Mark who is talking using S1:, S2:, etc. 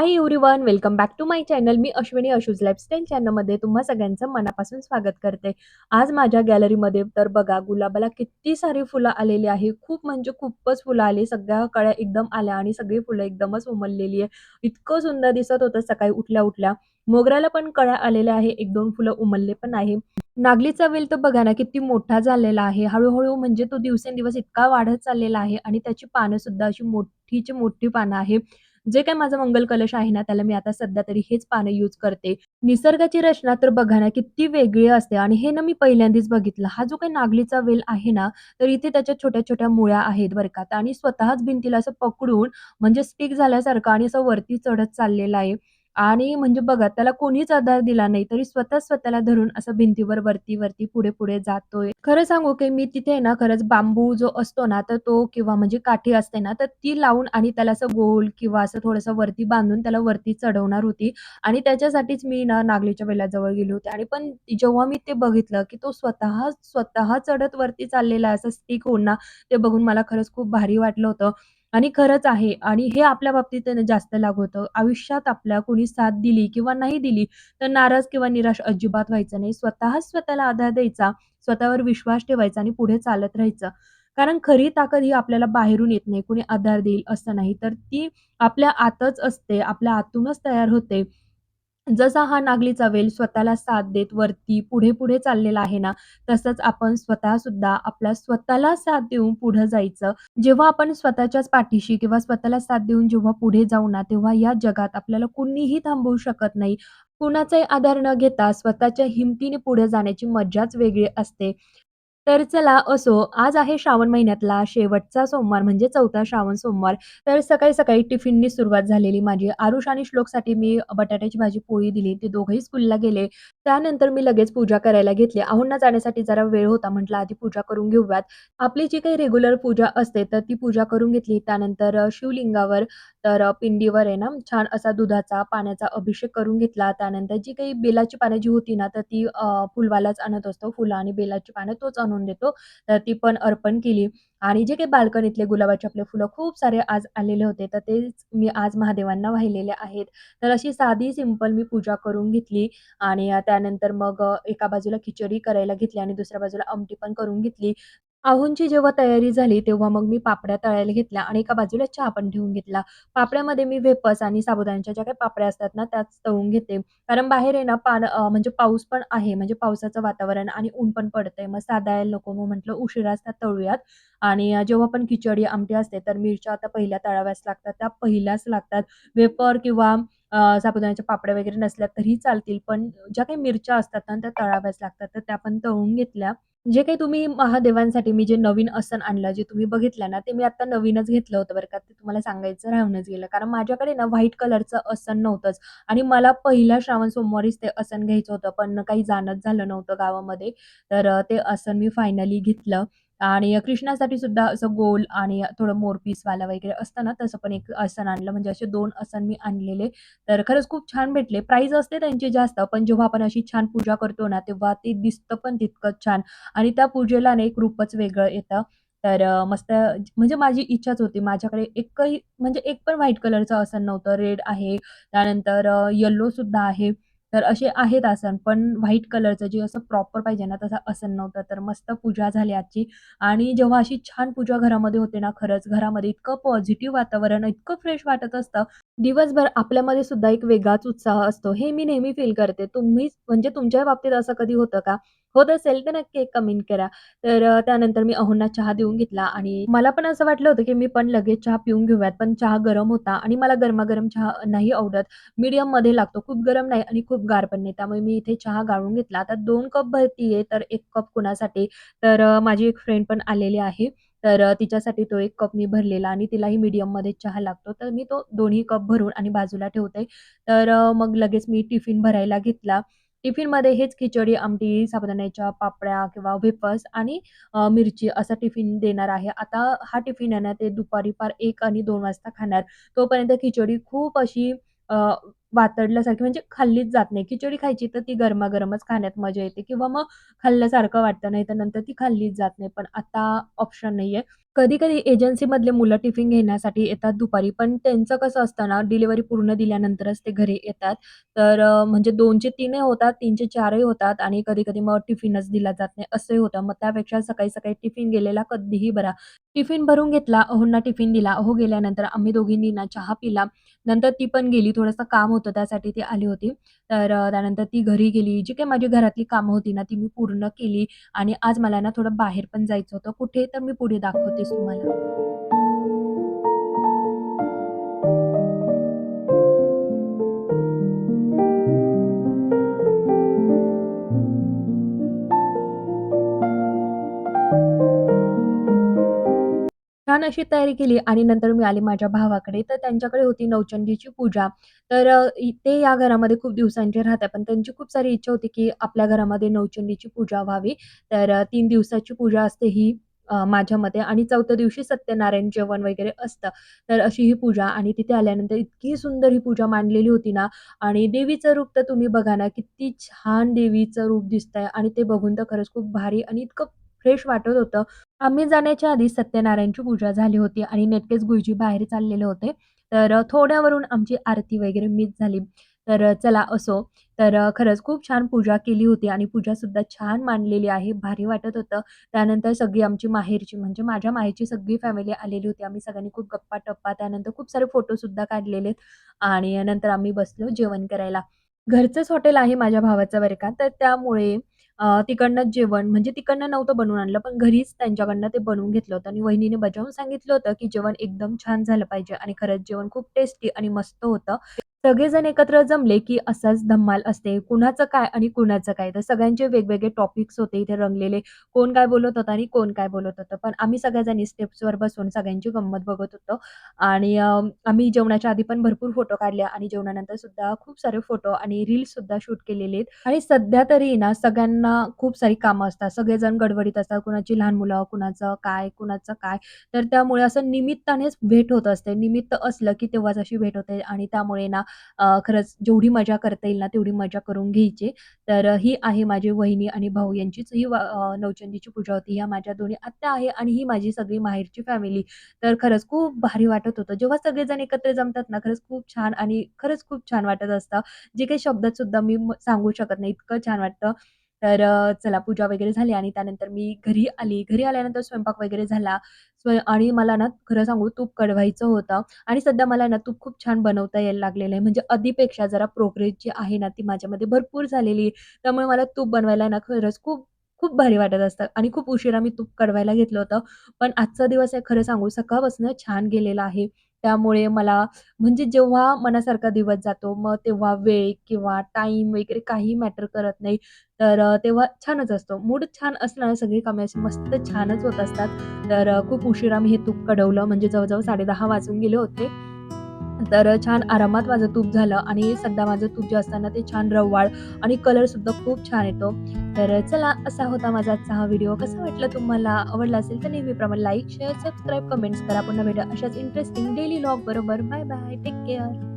S1: Hi everyone, welcome back to my channel. Me Ashwini Ashu's lifestyle चॅनलमध्ये तुम्हा सगळ्यांचं मनापासून स्वागत करते. आज माझ्या गॅलरीमध्ये तर बघा गुलाबाला किती सारी फुलं आलेली आहे. खूप म्हणजे खूपच फुलं आली. सगळ्या कळ्या एकदम आल्या आणि सगळी फुलं एकदमच उमललेली आहे. इतकं सुंदर दिसत होतं सकाळी उठल्या-उठल्या. मोगऱ्याला पण कळ्या आलेल्या आहे. 1-2 फुलं उमलले पण आहे. नागलीचा वेल तर बघा ना किती मोठा झालेला आहे. हळूहळू म्हणजे तो दिवसेंदिवस इतका वाढत चाललेला आहे आणि त्याची पानं सुद्धा अशी मोठीची मोठी पानं आहे. जे काय माझा मंगल कलश आहे ना, त्याला मी आता सध्या तरी हेच पानं यूज करते. निसर्गाची रचना तर बघा ना, किती वेगळी असते आणि हे ना मी पहिल्यांदाच बघितलं. हा जो काही नागलीचा वेल आहे ना, तर इथे त्याच्या छोट्या-छोट्या मुळ्या आहेत बरं का आणि स्वतःच भिंतीला असं पकडून म्हणजे स्टिक झाल्यासारखं आणि असं वरती चढत चाललेला आहे. आणि म्हणजे बघा त्याला कोणीच आधार दिला नाही, तरी स्वतः स्वतःला धरून असं भिंतीवर वरती-वरती, पुढे-पुढे जातोय. खरं सांगू की मी तिथे ना खरंच बांबू जो असतो ना, तर तो किंवा म्हणजे काठी असते ना, तर ती लावून आणि त्याला असं गोल किंवा असं थोडंसं वरती बांधून त्याला वरती चढवणार होती आणि त्याच्यासाठीच मी ना नागलीच्या वेलाजवळ गेली होते आणि पण जेव्हा मी ते बघितलं, की तो स्वतः स्वतः चढत वरती चाललेला आहे, असं स्टिक होऊन ना, ते बघून मला खरंच खूप भारी वाटलं होतं. आणि खरंच आहे आणि हे आपल्या बाबतीत आहे ना जास्त लागू होतं. आयुष्यात आपल्या कोणी साथ दिली किंवा नाही दिली, तर नाराज किंवा निराश अजिबात व्हायचं नाही. स्वतःच स्वतःला आधार द्यायचा, स्वतःवर विश्वास ठेवायचा आणि पुढे चालत राहायचं. कारण खरी ताकद ही आपल्याला बाहेरून येत नाही, कोणी आधार देईल असं नाही, तर ती आपल्या आतच असते, आपल्या आतूनच तयार होते. जसा हा नागलीचा वेल स्वतःला साथ देत वरती पुढे-पुढे चाललेला आहे ना, तसंच आपण स्वतः सुद्धा आपल्या स्वतःला साथ देऊन पुढे जायचं. जेव्हा आपण स्वतःच्याच पाठीशी किंवा स्वतःला साथ देऊन जेव्हा पुढे जाऊ ना, तेव्हा या जगात आपल्याला कुणीही थांबवू शकत नाही. कुणाचाही आधार न घेता स्वतःच्या हिमतीने पुढे जाण्याची मज्जाच वेगळी असते. तर चला असो, आज आहे श्रावण महिन्यातला शेवटचा सोमवार म्हणजे चौथा श्रावण सोमवार. तर सकाळी-सकाळी टिफिननी सुरुवात झालेली माझी. आरुष आणि श्लोकसाठी मी बटाट्याची भाजी पोळी दिली. ते दोघंही स्कूलला गेले. त्यानंतर मी लगेच पूजा करायला घेतली. आहोंना जाण्यासाठी जरा वेळ होता. म्हटलं आधी पूजा करून घेऊयात. आपली जी काही रेग्युलर पूजा असते, तर ती पूजा करून घेतली. त्यानंतर शिवलिंगावर तर पिंडीवर आहे ना, छान असा दुधाचा, पाण्याचा अभिषेक करून घेतला. त्यानंतर जी काही बेलाची पानं जी होती ना, तर ती फुलवालाच आणत असतो. फुलं आणि बेलाची पानं तोच आणून देतो. तर ती पण अर्पण केली आणि जे काही बाल्कनीतले गुलाबाचे आपले फुलं खूप सारे आज आलेले होते, तर तेच मी आज महादेवांना वाहिलेले आहेत. तर अशी साधी सिंपल मी पूजा करून घेतली आणि त्यानंतर मग एका बाजूला खिचडी करायला घेतली आणि दुसऱ्या बाजूला आमटी पण करून घेतली. आहोंची जेव्हा तयारी झाली, तेव्हा मग मी पापड्या तळायला घेतल्या आणि एका बाजूला चहा पण ठेवून घेतला. पापड्यामध्ये मी वेपर्स आणि साबुदाण्याच्या ज्या काही पापड्या असतात ना, त्याच तळून घेते. कारण बाहेर आहे ना पान म्हणजे पाऊस पण आहे, म्हणजे पावसाचं वातावरण आणि ऊन पण पडतंय. मग साधा यायला नको, मग म्हटलं उशिराच त्या तळूयात आणि जेव्हा पण खिचडी, आमटी असते, तर मिरच्या आता पहिल्या तळाव्याच लागतात. त्या पहिल्याच लागतात. वेपर किंवा साबुदाण्याच्या पापड्या वगैरे नसल्या तरी चालतील, पण ज्या काही मिरच्या असतात ना, त्या तळाव्याच लागतात. तर त्या पण तळून घेतल्या. जे काही तुम्ही महादेवांसाठी मी जे नवीन आसन आणलं, जे तुम्ही बघितलं ना, ते मी आता नवीनच घेतलं होतं बरं का. ते तुम्हाला सांगायचं राहूनच गेलं. कारण माझ्याकडे ना व्हाईट कलरचं आसन नव्हतंच आणि मला पहिल्या श्रावण सोमवारीच ते आसन घ्यायचं होतं, पण काही जाणंच झालं नव्हतं गावामध्ये. तर ते आसन मी फायनली घेतलं आणि कृष्णासाठी सुद्धा असं गोल आणि थोडं मोरपीसवालं वगैरे असतं ना, तसं पण एक आसन आणलं. म्हणजे असे दोन आसन मी आणलेले. तर खरंच खूप छान भेटले. प्राईज असते त्यांची जास्त, पण जेव्हा आपण अशी छान पूजा करतो ना, तेव्हा ते दिसतं पण तितकंच छान. आणि त्या पूजेला ना एक रूपच वेगळं येतं. तर मस्त म्हणजे माझी इच्छाच होती. माझ्याकडे एकही म्हणजे एक पण व्हाईट कलरचं आसन नव्हतं. रेड आहे, त्यानंतर येल्लो सुद्धा आहे. तर असे आहेत आसन, पण व्हाईट कलरचं जे असं प्रॉपर पाहिजे ना, तसं आसन नव्हतं. तर मस्त पूजा झाली आजची आणि जेव्हा अशी छान पूजा घरामध्ये होते ना, खरंच घरामध्ये इतकं पॉझिटिव्ह वातावरण, इतकं फ्रेश वाटत असतं. दिवसभर आपल्यामध्ये सुद्धा एक वेगळाच उत्साह असतो. हे मी नेहमी फील करते. तुम्ही म्हणजे तुमच्या बाबतीत असं कधी होतं का? होत असेल तर नक्की एक कमेंट करा. तर अ, त्यानंतर मी अहोंना चहा देऊन घेतला आणि मला पण असं वाटलं होतं, की मी पण लगेच चहा पिऊन घेऊयात, पण चहा गरम होता आणि मला गरमागरम चहा नाही आवडत. मीडियममध्ये लागतो. खूप गरम नाही आणि खूप गार पण नाही. त्यामुळे मी इथे चहा गाळून घेतला. आता 2 कप भरतीये, तर 1 कप कुणासाठी? तर अ, माझी एक फ्रेंड पण आलेली आहे. तर तिच्यासाठी तो एक कप मी भरलेला आणि तिलाही मीडियममध्ये चहा लागतो. तर मी तो दोन्ही कप भरून आणि बाजूला ठेवते. तर मग लगेच मी टिफिन भरायला घेतला. टिफिनमध्ये हेच खिचडी, आमटी, साबुदाण्याच्या पापड्या किंवा वेफर्स आणि मिरची असा टिफिन देणार आहे. आता हा टिफिन आहे ना, ते दुपारी पार एक आणि दोन वाजता खाणार. तोपर्यंत खिचडी खूप अशी वातडल्यासारखी म्हणजे खाल्लीच जात नाही. खिचडी खायची तर ती गरमागरमच खाण्यात मजा येते किंवा मग खाल्ल्यासारखं वाटतं, नाही तर नंतर ती खाल्लीच जात नाही. पण आता ऑप्शन नाहीये. कधी-कधी एजन्सीमधले मुलं टिफिन घेण्यासाठी येतात दुपारी, पण त्यांचं कसं असतं ना, डिलिव्हरी पूर्ण दिल्यानंतरच ते घरी येतात. तर म्हणजे दोनचे तीनही होतात, तीनचे चारही होतात आणि कधी-कधी मग टिफिनच दिला जात नाही, असंही होतं. मग त्यापेक्षा सकाळी-सकाळी टिफिन गेलेला कधीही बरा. टिफिन भरून घेतला, अहोंना टिफिन दिला. अहो गेल्यानंतर आम्ही दोघींनी ना चहा पिला. नंतर ती पण गेली, थोडंसं काम होतं त्यासाठी ती आली होती. तर त्यानंतर ती घरी गेली. जी काही माझी घरातली कामं होती ना, ती मी पूर्ण केली आणि आज मला ना थोडं बाहेर पण जायचं होतं. कुठे? तर मी पुढे दाखवतेस तुम्हाला. छान अशी तयारी केली आणि नंतर मी आले माझ्या भावाकडे. तर त्यांच्याकडे होती नवचंडीची पूजा. तर ते या घरामध्ये खूप दिवसांचे राहतात. पण त्यांची खूप सारी इच्छा होती, की आपल्या घरामध्ये नवचंडीची पूजा व्हावी. तर तीन दिवसाची पूजा असते ही माझ्या मते आणि चौथ्या दिवशी सत्यनारायण जेवण वगैरे असतं. तर अशी ही पूजा आणि तिथे आल्यानंतर इतकी सुंदर ही पूजा मांडलेली होती ना आणि देवीचं रूप तर तुम्ही बघा ना, किती छान देवीचं रूप दिसतंय आणि ते बघून तर खरंच खूप भारी आणि इतकं फ्रेश वाटत होतं. आम्ही जाण्याच्या आधी सत्यनारायणची पूजा झाली होती आणि नेटकेच गुरुजी बाहेर चाललेले होते. तर थोड्यावरून आमची आरती वगैरे मिस झाली. तर चला असो. तर खरंच खूप छान पूजा केली होती आणि पूजासुद्धा छान मांडलेली आहे. भारी वाटत होतं. त्यानंतर सगळी आमची माहेरची म्हणजे माझ्या माहेरची सगळी फॅमिली आलेली होती. आम्ही सगळ्यांनी खूप गप्पा-टप्पा त्यानंतर खूप सारे फोटोसुद्धा काढलेले आणि नंतर आम्ही बसलो जेवण करायला. घरचंच हॉटेल आहे माझ्या भावाचं बरं का. तर त्यामुळे तिकडनंच जेवण म्हणजे तिकडनं नव्हतं बनवून आणलं, पण घरीच त्यांच्याकडनं ते बनवून घेतलं होतं आणि वहिनीने बजावून सांगितलं होतं, की जेवण एकदम छान झालं पाहिजे आणि खरंच जेवण खूप टेस्टी आणि मस्त होतं. सगळेजण एकत्र जमले, की असाच धमाल असते. कुणाचं काय आणि कुणाचं काय. तर सगळ्यांचे वेगवेगळे टॉपिक्स होते इथे रंगलेले. कोण काय बोलत होतं आणि कोण काय बोलत होतं. पण आम्ही सगळ्या स्टेप्सवर बसून सगळ्यांची गंमत बघत होतो आणि आम्ही जेवणाच्या आधी पण भरपूर फोटो काढले आणि जेवणानंतर सुद्धा खूप सारे फोटो आणि रील्स सुद्धा शूट केलेले आहेत. आणि सध्या तरी ना सगळ्यांना खूप सारी कामं असतात. सगळेजण गडबडीत असतात. कुणाची लहान मुलं, कुणाचं काय, कुणाचं काय. तर त्यामुळे असं निमित्तानेच भेट होत असते. निमित्त असलं की तेव्हाच अशी भेट होते आणि त्यामुळे ना खरंच जेवढी मजा करता येईल ना तेवढी मजा करून घ्यायची. तर ही आहे माझी वहिनी आणि भाऊ यांचीच ही नवचंदीची पूजा होती. ह्या माझ्या दोन्ही आत्या आहे आणि ही माझी सगळी माहेरची फॅमिली. तर खरंच खूप भारी वाटत होतं. जेव्हा सगळेजण एकत्र जमतात ना खरंच खूप छान आणि खरंच खूप छान वाटत असतं. जे काही शब्दात सुद्धा मी सांगू शकत नाही, इतकं छान वाटतं. तर चला पूजा वगैरे झाली आणि त्यानंतर मी घरी आली. घरी आल्यानंतर स्वयंपाक वगैरे झाला. स्वय आणि मला ना खरं सांगू तूप कढवायचं होतं आणि सध्या मला ना तूप खूप छान बनवता यायला लागलेलं आहे. म्हणजे आधीपेक्षा जरा प्रोग्रेस जी आहे ना ती माझ्यामध्ये भरपूर झालेली त्यामुळे मला तूप बनवायला ना खरंच खूप खूप भारी वाटत असतं आणि खूप उशिरा मी तूप कढवायला घेतलं होतं. पण आजचा दिवस आहे खरं सांगू सकाळपासून छान गेलेला आहे. त्यामुळे मला म्हणजे जेव्हा मनासारखा दिवस जातो, मग तेव्हा वेळ किंवा टाईम वगैरे काही मॅटर करत नाही. तर तेव्हा छानच असतो. मूड छान असल्यानं सगळी कामे अशी मस्त छानच होत असतात. तर खूप उशिरा मी हे तूप कडवलं म्हणजे जवळजवळ साडेदहा वाजून गेले होते. तर छान आरामात माझं तूप झालं आणि सध्या माझं तूप जे असताना ते छान रवाळ आणि कलरसुद्धा खूप छान येतो. तर चला असा होता माझा आजचा हा व्हिडिओ. कसा वाटला तुम्हाला? आवडला असेल तर नेहमीप्रमाणे लाईक, शेअर, सबस्क्राईब, कमेंट्स करा. पुन्हा भेटा अशाच इंटरेस्टिंग डेली लॉग बरोबर. Bye bye. Take care.